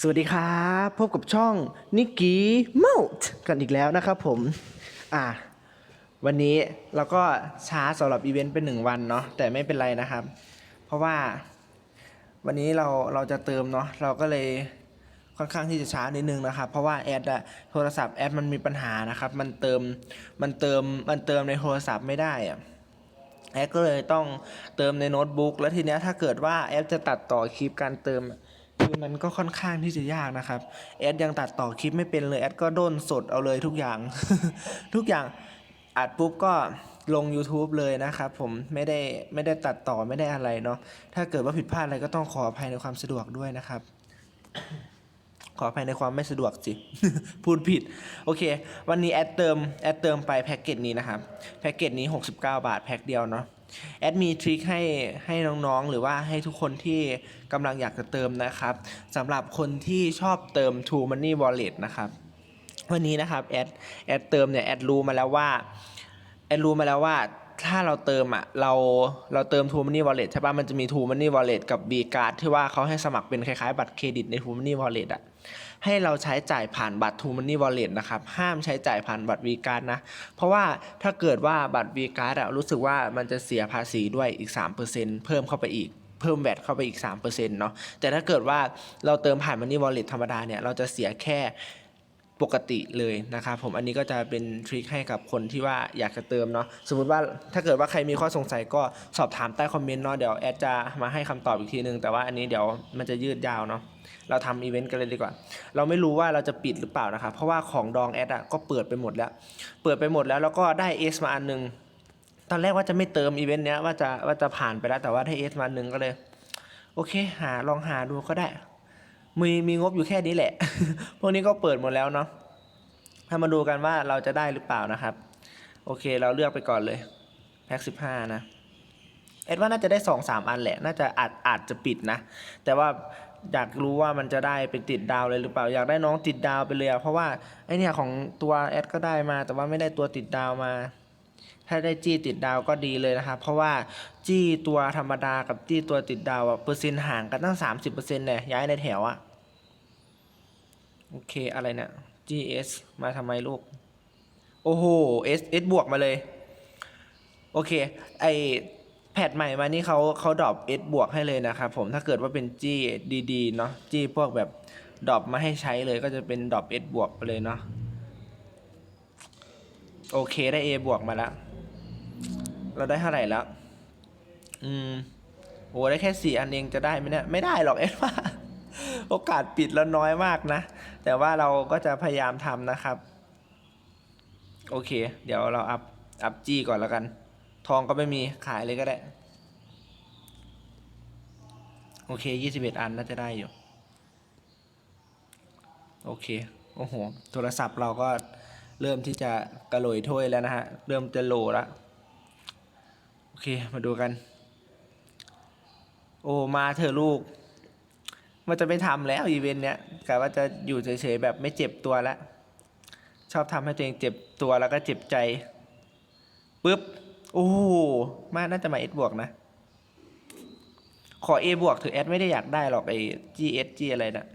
สวัสดีครับ พบกับช่องนิกกี้เมาส์กันอีกแล้วนะครับผม อะ วันนี้เราก็ช้าสำหรับอีเวนต์เป็นหนึ่งวันเนาะแต่ไม่เป็นไรนะครับ เพราะว่าวันนี้เราเราจะเติมเนาะเราก็เลยค่อนข้างที่จะช้านิดนึงนะครับ เพราะว่าแอดอะโทรศัพท์แอดมันมีปัญหานะครับ มันเติมมันเติมมันเติมในโทรศัพท์ไม่ได้อะแอดก็เลยต้องเติมในโน้ตบุ๊กแล้วทีเนี้ยถ้าเกิดว่าแอดจะตัดต่อคลิปการเติม คือมันก็ค่อนข้างที่จะยากนะครับ แอดยังตัดต่อคลิปไม่เป็นเลย แอดก็ด้นสดเอาเลยทุกอย่าง ทุกอย่างอัดปุ๊บก็ลง YouTube เลยนะครับผมไม่ได้ไม่ได้ตัดต่อไม่ได้อะไรเนาะถ้าเกิดว่าผิดพลาดอะไรก็ต้องขออภัยในความสะดวกด้วยนะครับ ขออภัยในความไม่สะดวกสิ พูดผิด โอเค วันนี้แอดเติมแอดเติมไปแพ็กเกจนี้นะครับ แพ็กเกจนี้ 69 บาทแพ็กเดียวเนาะ แอดมีทริคให้ให้น้องๆ หรือว่าให้ทุกคนที่กำลังอยากจะเติมนะครับสำหรับคนที่ชอบเติม True Money Wallet นะครับ วันนี้นะครับแอดแอดเติมเนี่ยแอดรู้มาแล้วว่าแอดรู้มาแล้วว่า ถ้าเราเติมอะเราเราเติม True Money Wallet ใช่ปะมันจะมี True Money Wallet กับ B Card ที่ว่าเขาให้สมัครเป็นคล้ายๆ บัตรเครดิตใน True Money Wallet อะให้เราใช้จ่ายผ่านบัตร True Money Wallet นะครับ ห้ามใช้จ่ายผ่านบัตร V Card นะ เพราะว่าถ้าเกิดว่าบัตร V Card อะรู้สึกว่ามันจะเสียภาษีด้วยอีก 3%เพิ่มเข้าไปอีกเพิ่มแวดเข้าไปอีก3%เนาะแต่ถ้าเกิดว่าเราเติมผ่าน Money Wallet ธรรมดาเนี่ยเราจะเสียแค่ ปกติเลยนะครับผมอันนี้ก็จะเป็นทริคให้กับคนที่ว่าอยากจะเติมเนาะสมมุติว่าถ้าเกิดว่าใครมีข้อสงสัยก็สอบถามใต้คอมเมนต์เนาะเดี๋ยวแอดจะมาให้คำตอบอีกทีนึงแต่ว่าอันนี้เดี๋ยวมันจะยืดยาวเนาะเราทำอีเวนต์กันเลยดีกว่า เราไม่รู้ว่าเราจะปิดหรือเปล่านะครับเพราะว่าของดองแอดอะก็เปิดไปหมดแล้ว เปิดไปหมดแล้วแล้วก็ได้เอสมาอันหนึงตอนแรกว่าจะไม่เติมอีเวนต์เนี้ยว่าจะว่าจะผ่านไปแล้วแต่ว่าได้เอสมาอันหนึงก็เลย โอเค หาลองหาดูก็ได้ มีมีงบอยู่แค่นี้แหละ พวกนี้ก็เปิดหมดแล้วเนาะถ้ามาดูกันว่าเราจะได้หรือเปล่านะครับ โอเคเราเลือกไปก่อนเลยแพ็กสิบห้านะเอ็ดว่าน่าจะได้สองสามอันแหละ น่าจะอาจอาจจะปิดนะ แต่ว่าอยากรู้ว่ามันจะได้เป็นติดดาวเลยหรือเปล่า อยากได้น้องติดดาวไปเลยเพราะว่าไอเนี่ยของตัวแอดก็ได้มา แต่ว่าไม่ได้ตัวติดดาวมา ถ้าได้จี้ติดดาวก็ดีเลยนะครับ เพราะว่าจี้ตัวธรรมดากับจี้ตัวติดดาวเปอร์เซ็นต์ห่างกันตั้งสามสิบเปอร์เซ็นต์เนี่ยย้ายในแถวอะโอเคอะไรเนี่ย GS มาทำไมลูก โอ้โห S S บวกมาเลย โอเค ไอแพทใหม่มานี่เขาเขาดรอป S บวกให้เลยนะครับผมถ้าเกิดว่าเป็น G ดีๆเนาะ G พวกแบบดรอปมาให้ใช้เลยก็จะเป็นดรอป S บวกไปเลยเนาะ โอเคได้ A บวกมาแล้ว เราได้เท่าไหร่แล้ว อืมโหได้แค่สี่อันเองจะได้ไหมเนี่ย ไม่ได้หรอกเอ็ดว่า โอกาสปิดแล้วน้อยมากนะ แต่ว่าเราก็จะพยายามทำนะครับ โอเค เดี๋ยวเราอัพ อัพจี้ก่อนแล้วกัน ทองก็ไม่มีขายเลยก็ได้ โอเคยี่สิบเอ็ดอันน่าจะได้อยู่ โอเค โอ้โห โทรศัพท์เราก็ เริ่มที่จะกระโหลยถ้วยแล้วนะฮะ เริ่มจะโหลล้วโอเคมาดูกัน โอ้มาเถอลูก มันจะไม่ทำแล้วอีเวนต์เนี้ยกะว่าจะอยู่เฉยๆแบบไม่เจ็บตัวแล้วชอบทำให้ตัวเองเจ็บตัวแล้วก็เจ็บใจปุ๊บโอ้โหมาน่าจะมาเอสบวกนะ ขอ A บวกถือแอดไม่ได้อยากได้หรอกไอ้ GS G อะไรน่ะ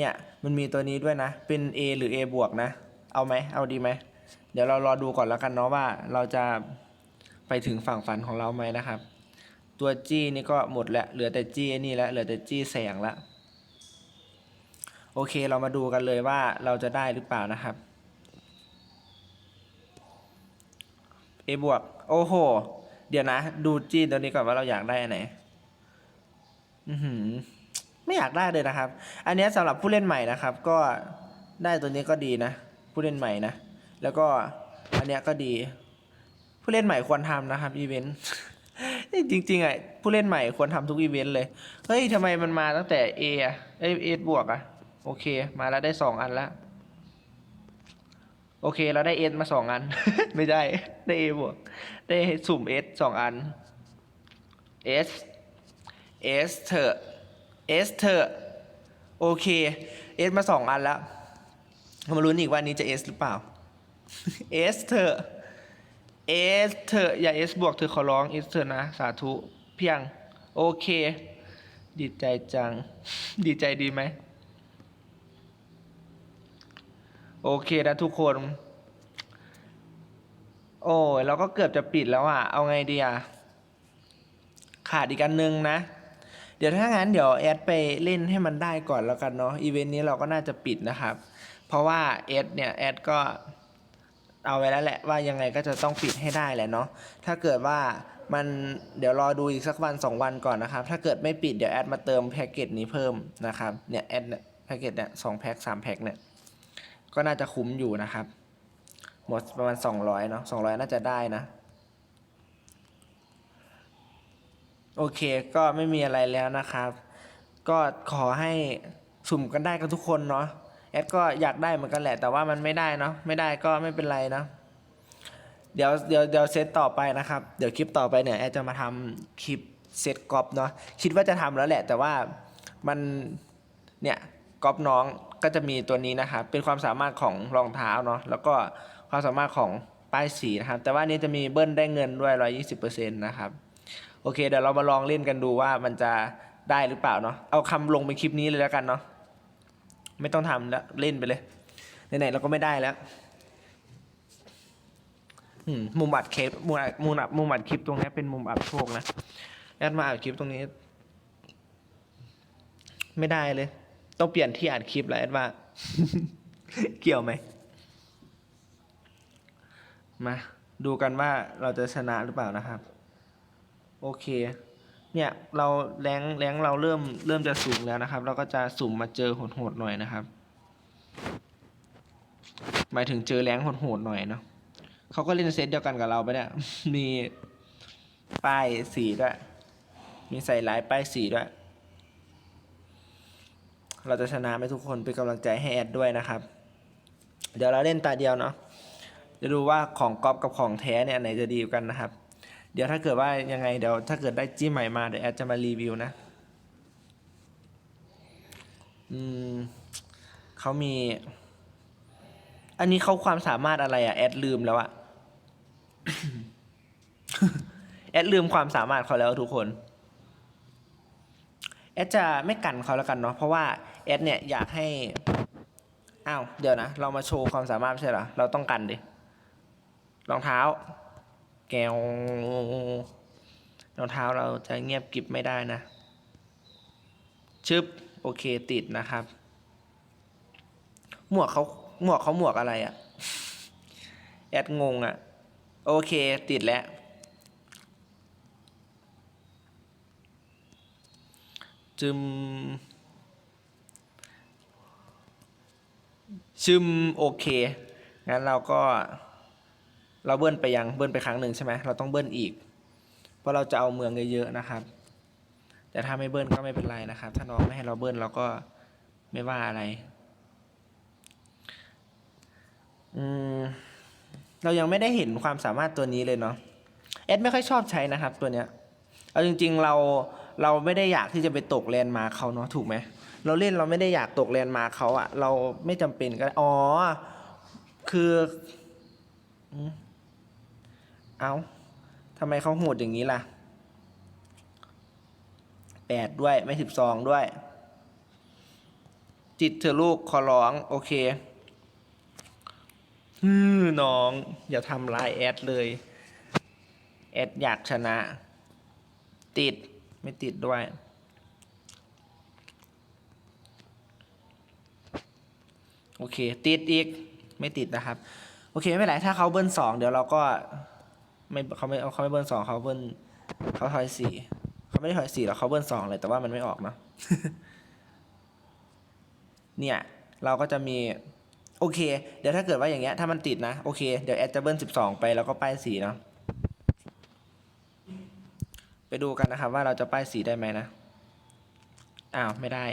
เนี่ยมันมีตัวนี้ด้วยนะ เป็น A หรือ A บวกนะ เอาไหมเอาดีไหม เดี๋ยวเรารอดูก่อนแล้วกันเนาะว่าเราจะไปถึงฝั่งฝันของเราไหมนะครับ ตัวจี้นี่ก็หมดแล้ว เหลือแต่จี้นี่แล้วเหลือแต่จี้แสงแล้วโอเคเรามาดูกันเลยว่าเราจะได้หรือเปล่านะครับ A บวก โอ้โห เดี๋ยวนะ ดูจี้ตัวนี้ก่อนว่าเราอยากได้อันไหน อือหือ ไม่อยากได้เลยนะครับ อันนี้ยสำหรับผู้เล่นใหม่นะครับ ก็ได้ตัวนี้ก็ดีนะ ผู้เล่นใหม่นะ แล้วก็อันนี้ก็ดี ผู้เล่นใหม่ควรทำนะครับอีเวนต์จริงๆอะผู้เล่นใหม่ควรทำทุกอีเวนต์เลย เฮ้ยทำไมมันมาตั้งแต่ A อะเอ้ย A บวกอะ โอเค มาแล้วได้สองอันแล้วโอเค เราได้ S มาสองอัน ไม่ได้ ได้ A บวก ได้สุ่ม S สองอัน S S เถอะ S เถอะโอเค S มาสองอันแล้วเรามาลุ้นอีกว่าอันนี้จะ S หรือเปล่า S เถอะเอสเธอะอย่าเอสบวกเธอขอร้องเอสเธอะนะ สาธุเพียง โอเค ดีใจจัง ดีใจดีไหม โอเคนะทุกคน โอ้เราก็เกือบจะปิดแล้วอะ เอาไงดีอะ ขาดอีกอันนึงนะ เดี๋ยวถ้างั้นเดี๋ยวแอดไปเล่นให้มันได้ก่อนแล้วกันเนาะอีเวนต์นี้เราก็น่าจะปิดนะครับ เพราะว่าแอดเนี่ยแอดก็เอาไว้แล้วแหละว่ายังไงก็จะต้องปิดให้ได้แหละเนาะถ้าเกิดว่ามันเดี๋ยวรอดูอีกสักวันสองวันก่อนนะครับ ถ้าเกิดไม่ปิดเดี๋ยวแอดมาเติมแพ็กเกจนี้เพิ่มนะครับเนี่ยแอดเนี่ยแพ็กเกจเนี่ยสองแพ็กสามแพ็กเนี่ยก็น่าจะคุ้มอยู่นะครับ หมดประมาณสองร้อยเนาะสองร้อยน่าจะได้นะ โอเคก็ไม่มีอะไรแล้วนะครับ ก็ขอให้สุ่มกันได้กันทุกคนเนาะแอดก็อยากได้เหมือนกันแหละ แต่ว่ามันไม่ได้เนาะไม่ได้ก็ไม่เป็นไรเนาะเดี๋ยวเดี๋ยวเดี๋ยวเซตต่อไปนะครับ เดี๋ยวคลิปต่อไปเนี่ยแอดจะมาทำคลิปเซตกอล์ฟเนาะคิดว่าจะทำแล้วแหละ แต่ว่ามันเนี่ยกอล์ฟน้องก็จะมีตัวนี้นะครับเป็นความสามารถของรองเท้าเนาะแล้วก็ความสามารถของป้ายสีนะครับ แต่ว่านนี้จะมีเบิ้ลได้เงินด้วย 120%นะครับ โอเค เดี๋ยวเรามาลองเล่นกันดูว่ามันจะได้หรือเปล่าเนาะเอาคำลงเป็นคลิปนี้เลยแล้วกันเนาะไม่ต้องทำแล้วเล่นไปเลยไหนๆเราก็ไม่ได้แล้วมมุมอัดเคปมุมอัดมุมอัดมุมอัดคลิปตรงนี้เป็นมุมอัดโชคนะแอดมาอัดคลิปตรงนี้ ไม่ได้เลย ต้องเปลี่ยนที่อัดคลิปแล้วแอดว่า เกี่ยวไหมมาดูกันว่าเราจะชนะหรือเปล่านะครับ โอเค เนี่ยเราแรงแรงเราเริ่มเริ่มจะสูงแล้วนะครับ เราก็จะสุ่มมาเจอโหดๆหน่อยนะครับ หมายถึงเจอแรงโหดๆหน่อยเนาะเขาก็เล่นเซตเดียวกันกับเราไปเนี่ยมีป้ายสีด้วย มีใส่ลายป้ายสีด้วย เราจะชนะไหมทุกคนเป็นกำลังใจให้แอดด้วยนะครับ เดี๋ยวเราเล่นตาเดียวเนาะ จะดูว่าของก๊อปกับของแท้เนี่ยไหนจะดีกันนะครับ เดี๋ยวถ้าเกิดว่ายังไงเดี๋ยวถ้าเกิดได้จี้ใหม่มาเดี๋ยวแอดจะมารีวิวนะอืมเขามี อันนี้เขาความสามารถอะไรอะแอดลืมแล้วอะแอดลืมความสามารถเขาแล้วทุกคนแอดจะไม่กันเขาแล้วกันเนาะเพราะว่าแอดเนี่ยอยากให้อ้าวเดี๋ยวนะ เรามาโชว์ความสามารถใช่หรอ เราต้องกันดิรองเท้า แกวรองเท้าเราจะเงียบกิบไม่ได้นะ ชึบ โอเคติดนะครับ หมวกเขาหมวกเขาหมวกอะไรอะแอดงงอะโอเคติดแล้วจึมชึมโอเค งั้นเราก็ เราเบิ้ลไปยังเบิ้ลไปครั้งหนึ่งใช่ไหมเราต้องเบิ้ลอีก เพราะเราจะเอาเมืองเยอะๆนะครับ แต่ถ้าไม่เบิ้ลก็ไม่เป็นไรนะครับ ถ้าน้องไม่ให้เราเบิ้ลเราก็ไม่ว่าอะไรอืมเรายังไม่ได้เห็นความสามารถตัวนี้เลยเนาะแอดไม่ค่อยชอบใช้นะครับตัวเนี้ยเอาจริง ๆเราเราไม่ได้อยากที่จะไปตกแลนด์มาเขาเนาะถูกไหมเราเล่นเราไม่ได้อยากตกแลนด์มาเขาอะเราไม่จำเป็นก็อ๋อคือ เอาทำไมเขาโหดอย่างนี้ล่ะแปดด้วยไม่สิบสองด้วย จิตเธอลูกขอร้อง โอเคฮือน้อง อย่าทำลายแอดเลย แอดอยากชนะ ติดไม่ติดด้วยโอเค ติดอีกไม่ติดนะครับ โอเค ไม่เป็นไรถ้าเขาเบิ้ลสองเดี๋ยวเราก็ ไม่เขาไม่เขาไม่เบิ้ลสองเขาเบิ้ลเขาถอยสี่เขาไม่ได้ถอยสี่หรอกเขาเบิ้ลสองเลยแต่ว่ามันไม่ออกเนาะเนี่ย เราก็จะมี โอเค เดี๋ยวถ้าเกิดว่าอย่างเงี้ยถ้ามันติดนะโอเคเดี๋ยวแอดจะเบิ้ลสิบสองไปแล้วก็ป้ายสีเนาะไปดูกันนะครับว่าเราจะป้ายสีได้ไหมนะ อ้าว ไม่ได้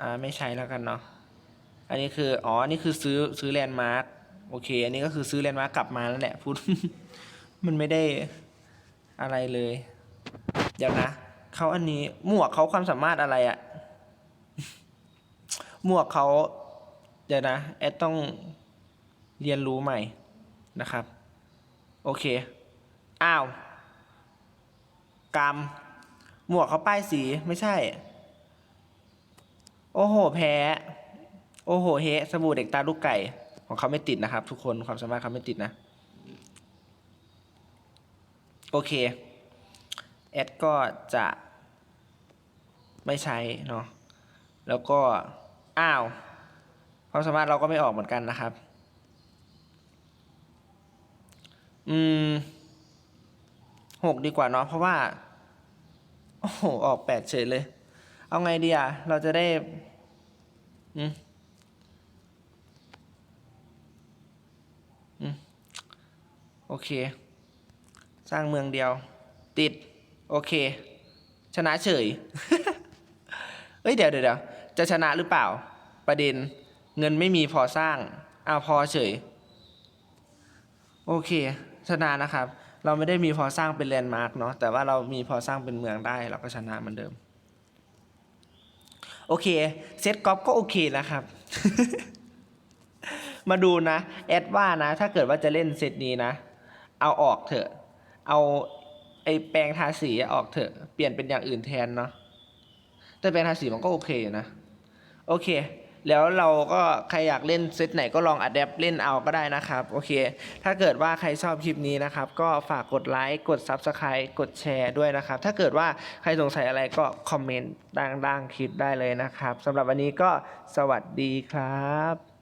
อ่าไม่ใช้แล้วกันเนาะ อันนี้คือ อ๋ออันนี้คือซื้อซื้อแลนด์มาร์ค โอเค อันนี้ก็คือซื้อแลนด์มาร์คกลับมาแล้วแหละพูด มันไม่ได้อะไรเลย เดี๋ยวนะเขาอันนี้หมวกเขาความสามารถอะไรอะหมวกเขาเดี๋ยวนะแอดต้องเรียนรู้ใหม่นะครับ โอเค อ้าวกรรมหมวกเขาป้ายสีไม่ใช่ โอ้โห แพ้ โอ้โห เฮสบู่เด็กตาลูกไก่ ของเขาไม่ติดนะครับ ทุกคนความสามารถเขาไม่ติดนะ โอเคแอดก็จะไม่ใช้เนาะแล้วก็ อ้าว ความสามารถเราก็ไม่ออกเหมือนกันนะครับ อืมหกดีกว่าเนาะเพราะว่า โอ้โห ออกแปดเฉยเลย เอาไงดีอะเราจะได้ อือืม โอเค สร้างเมืองเดียว ติด โอเค ชนะเฉย เอ้ยเดี๋ยวเดี๋ยวจะชนะหรือเปล่า ประเด็นเงินไม่มีพอสร้างอ้าวพอเฉย โอเค ชนะนะครับ เราไม่ได้มีพอสร้างเป็นแลนด์มาร์กเนาะแต่ว่าเรามีพอสร้างเป็นเมืองได้เราก็ชนะเหมือนเดิม โอเคเซตกอล์ฟก็โอเคนะครับมาดูนะ แอดว่านะ ถ้าเกิดว่าจะเล่นเซตนี้นะ เอาออกเถอะ เอาไอแปรงทาสีออกเถอะ เปลี่ยนเป็นอย่างอื่นแทนเนาะ แต่แปรงทาสีมันก็โอเคอยู่นะ โอเค แล้วเราก็ใครอยากเล่นเซตไหนก็ลองอัดแอปเล่นเอาก็ได้นะครับ โอเค ถ้าเกิดว่าใครชอบคลิปนี้นะครับ ก็ฝากกดไลค์ กด Subscribe กดแชร์ด้วยนะครับ ถ้าเกิดว่าใครสงสัยอะไรก็คอมเมนต์ด้านล่างคลิปได้เลยนะครับสำหรับวันนี้ก็สวัสดีครับ